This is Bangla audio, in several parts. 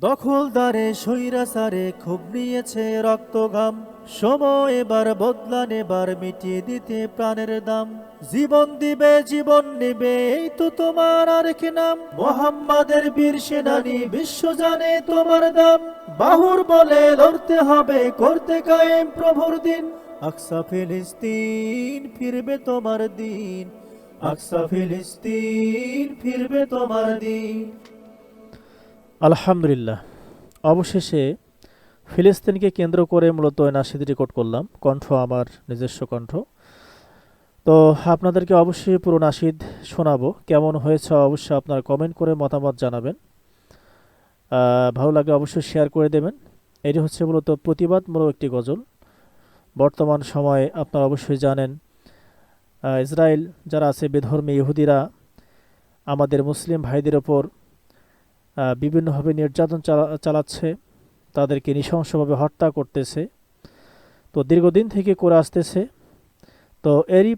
দখলদারে সৈরাসারে খুব নিয়েছে রক্তঘাম। সময় এবার বদলা নেবার, মিটিয়ে দিতে প্রাণের দাম। জীবন দিবে, জীবন নেবে, এই তো তোমার আর কি নাম। মোহাম্মদের বীর সেনানি, বিশ্ব জানে তোমার দাম। বাহুর বলে লড়তে হবে, করতে কায়েম প্রভুর দিন। আকসা ফিলিস্তিন ফিরবে তোমার দিন। আকসা ফিলিস্তিন ফিরবে তোমার দিন। আলহামদুলিল্লাহ। অবশেষে ফিলিস্তিনকে কেন্দ্র করে মূলত নাসিদ রেকর্ড করলাম। কণ্ঠ আমার নিজস্ব কণ্ঠ। তো আপনাদেরকে অবশ্যই পুরো নাসিদ শোনাবো। কেমন হয়েছে অবশ্যই আপনারা কমেন্ট করে মতামত জানাবেন। ভালো লাগলে অবশ্যই শেয়ার করে দেবেন। এটি হচ্ছে মূলত প্রতিবাদমূলক একটি গজল। বর্তমান সময়ে আপনারা অবশ্যই জানেন ইসরায়েল যারা আছে বেধর্মী ইহুদিরা, আমাদের মুসলিম ভাইদের ওপর বিভিন্নভাবে নির্যাতন চালা- চালাচ্ছে, তাদেরকে নৃশংসভাবে হত্যা করতেছে। তো দীর্ঘদিন থেকে করে আসতেছে। তো এরই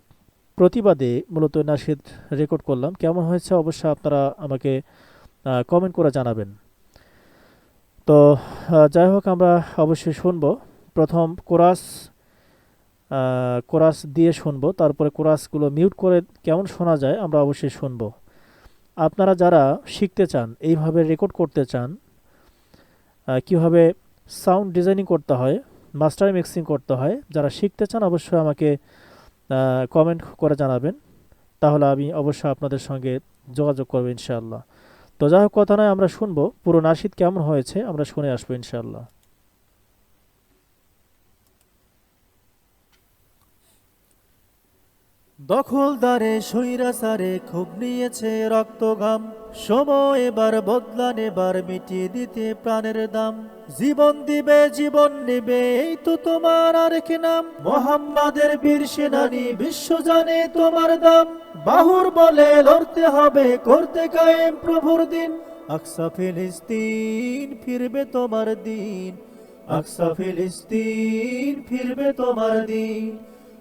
প্রতিবাদে মূলত নাসিদ রেকর্ড করলাম। কেমন হয়েছে অবশ্যই আপনারা আমাকে কমেন্ট করে জানাবেন। তো যাই হোক, আমরা অবশ্যই শুনব। প্রথম কোরাস কোরাস দিয়ে শুনব। তারপরে কোরাসগুলো মিউট করে কেমন শোনা যায় আমরা অবশ্যই শুনব। আপনারা যারা শিখতে চান, এইভাবে রেকর্ড করতে চান কীভাবে সাউন্ড ডিজাইনিং করতে হয় মাস্টার মিক্সিং করতে হয়, যারা শিখতে চান অবশ্যই আমাকে কমেন্ট করে জানাবেন। তাহলে আমি অবশ্যই আপনাদের সঙ্গে যোগাযোগ করব ইনশাআল্লাহ। তো যাই হোক, কথা নয়, আমরা শুনব। পুরো নাশিদ কেমন হয়েছে? আমরা শুনে আসব ইনশাআল্লাহ। দখলদারে সৈরাসারে খুব নিয়েছে রক্তঘাম। সময় এবার বদলা নেবার মিটিয়ে দিতে প্রাণের দাম। জীবন দিবে, জীবন নেবে, এই তো তোমার আর কি নাম। মোহাম্মদের বীর সেনানি বিশ্ব জানে তোমার দাম। বাহুর বলে লড়তে হবে, করতে কায়েম প্রভুর দিন। আকসা ফিলিস্তিন ফিরবে তোমার দিন। আকসা ফিলিস্তিন ফিরবে তোমার দিন।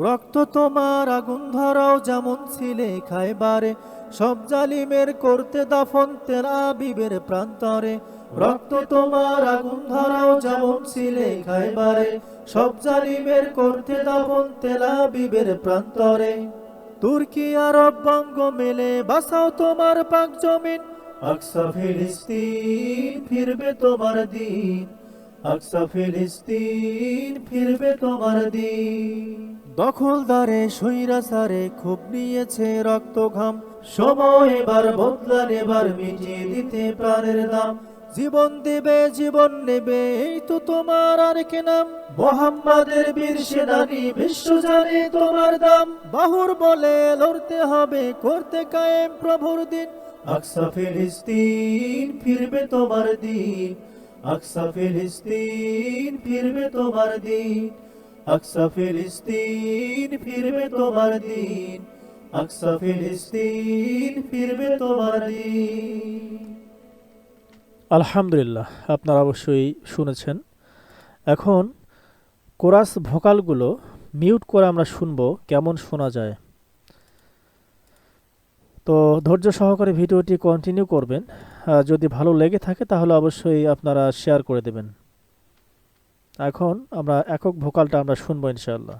রক্ত তোমার আগুন ধরাও যেমন ছিলে খাইবারে, সব জালিমের করতে দাফন তেল আবিবের প্রান্তরে। রক্ত তোমার আগুন ধরাও যেমন ছিলে খাইবারে, সব জালিমের করতে দাফন তেল আবিবের প্রান্তরে। তুর্কি আরব বঙ্গ মেলে বাসাও তোমার পাক জমিন। আকসা ফিলিস্তিন ফিরবে তোমার দিন। আকসা ফিলিস্তিন ফিরবে তোমার দিন। দখলদারে সৈরাসারে খুব নিয়েছে রক্তঘাম। সময় এবার বদলা নেবার মিটিয়ে দিতে প্রাণের দাম জীবন দেবে জীবন নেবে এই তো তোমার আর কি নাম। মোহাম্মদের বীর সেনানি বিশ্ব জানে তোমার দাম। বাহুর বলে লড়তে হবে করতে কায়েম প্রভুর দিন। আকসা ফিলিস্তিন ফিরবে তোমার দিন। আকসা ফিলিস্তিন ফিরবে তোমার দিন। আকসা ফিলিস্তিন ফিরবে তোমার দিন। আকসা ফিলিস্তিন ফিরবে তোমার দিন। আলহামদুলিল্লাহ, আপনারা অবশ্যই শুনেছেন। এখন কোরাস ভোকালগুলো মিউট করে আমরা শুনব কেমন শোনা যায়। তো ধৈর্য সহকারে ভিডিওটি কন্টিনিউ করবেন। যদি ভালো লেগে থাকে তাহলে অবশ্যই আপনারা শেয়ার করে দেবেন। এখন আমরা একক ভোকালটা আমরা শুনব ইনশাআল্লাহ।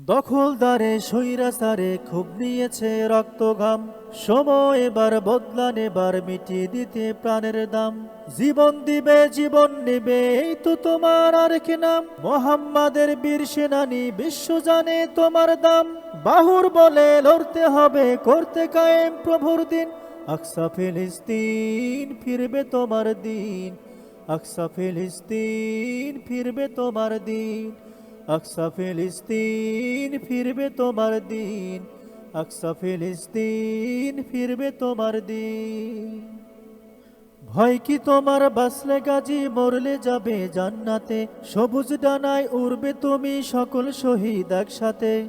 দখলদারে সৈরাসারে খুব নিয়েছে রক্ত ঘাম সময় এবার বদলা নেবার মিটিয়ে দিতে প্রাণের দাম। জীবন দিবে, জীবন নেবে, এই তো তোমার আর কি নাম। মোহাম্মাদের বীর সেনানি, বিশ্ব জানে তোমার দাম। বাহুর বলে লড়তে হবে, করতে কায়েম প্রভুর দিন। আকসা ফিলিস্তিন ফিরবে তোমার দিন। আকসা ফিলিস্তিন ফিরবে তোমার দিন। আকসা ফিলিস্তিন ফিরবে তোমার দিন। আকসা ফিলিস্তিন ফিরবে তোমার দিন। ভয় কি তোমার? বাসলে গাজী, মরলে যাবে জান্নাতে। সবুজ ডানায় উড়বে তুমি সকল শহীদ একসাথে।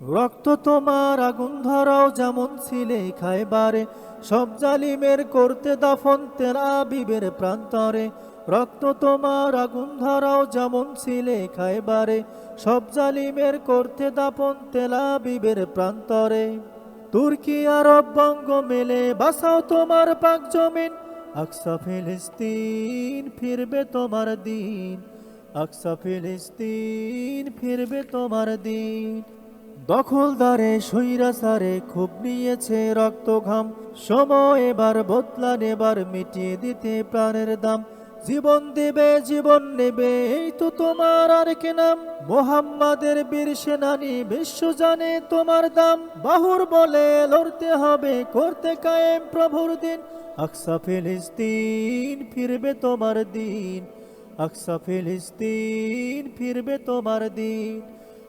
রক্ত তোমার আগুন ধরাও যেমন ছিলে খাইবারে, সব জালিমের করতে দাফন তেরা আবিবের প্রান্তরে। রক্ত তোমার আগুন ধরাও যেমন ছিলে খাইবারে, সব জালিমের করতে দাপন তেলা বিবের প্রান্তরে। তুর্কি আরব বঙ্গ মেলে বাসাও তোমার পাক জমিন। আকসা ফিলিস্তিন ফিরবে তোমার দিন। আকসা ফিলিস্তিন ফিরবে তোমার দিন। দখলদারে সৈরাসারে খুব নিয়েছে রক্ত ঘাম সময় এবার বদলা নেবার, মিটিয়ে দিতে প্রাণের দাম। জীবন দেবে, জীবন নেবে, এই তো তোমার আর কে নাম। মোহাম্মদের বীর সেনানি, বিশ্ব জানে তোমার দাম। বাহুর বলে লড়তে হবে, করতে কায়েম প্রভুর দিন। আকসা ফিলিস্তিন ফিরবে তোমার দিন। আকসা ফিলিস্তিন ফিরবে তোমার দিন।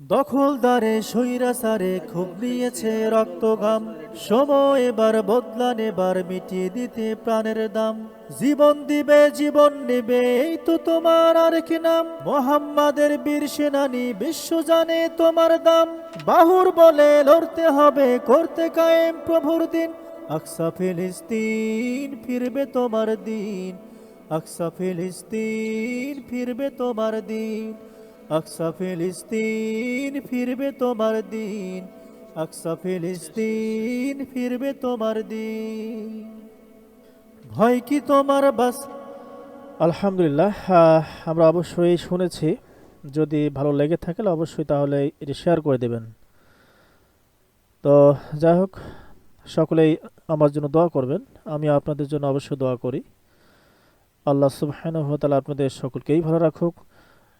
দখলদারে সৈরাসারে খুব নিয়েছে রক্তগাম। সময় এবার বদলা নেবার মিটিয়ে দিতে প্রাণের দাম। জীবন দিবে, জীবন নেবে, এই তো তোমার আর কি নাম। মোহাম্মদের বীর সেনানি বিশ্ব জানে তোমার দাম। বাহুর বলে লড়তে হবে, করতে কায়েম প্রভুর দিন। আকসা ফিলিস্তিন ফিরবে তোমার দিন। আকসা ফিলিস্তিন ফিরবে তোমার দিন। আকসা ফিলিস্তিন ফিরবে তোমার দিন। আকসা ফিলিস্তিন ফিরবে তোমার দিন। ভয় কি তোমার বাস? আলহামদুলিল্লাহ আমরা অবশ্যই শুনেছি। যদি ভালো লেগে থাকে অবশ্যই তাহলে এটি শেয়ার করে দেবেন। তো যাই হোক, সকলেই আমার জন্য দোয়া করবেন। আমি আপনাদের জন্য অবশ্যই দোয়া করি। আল্লাহ তাআলা আপনাদের সকলকেই ভালো রাখুক।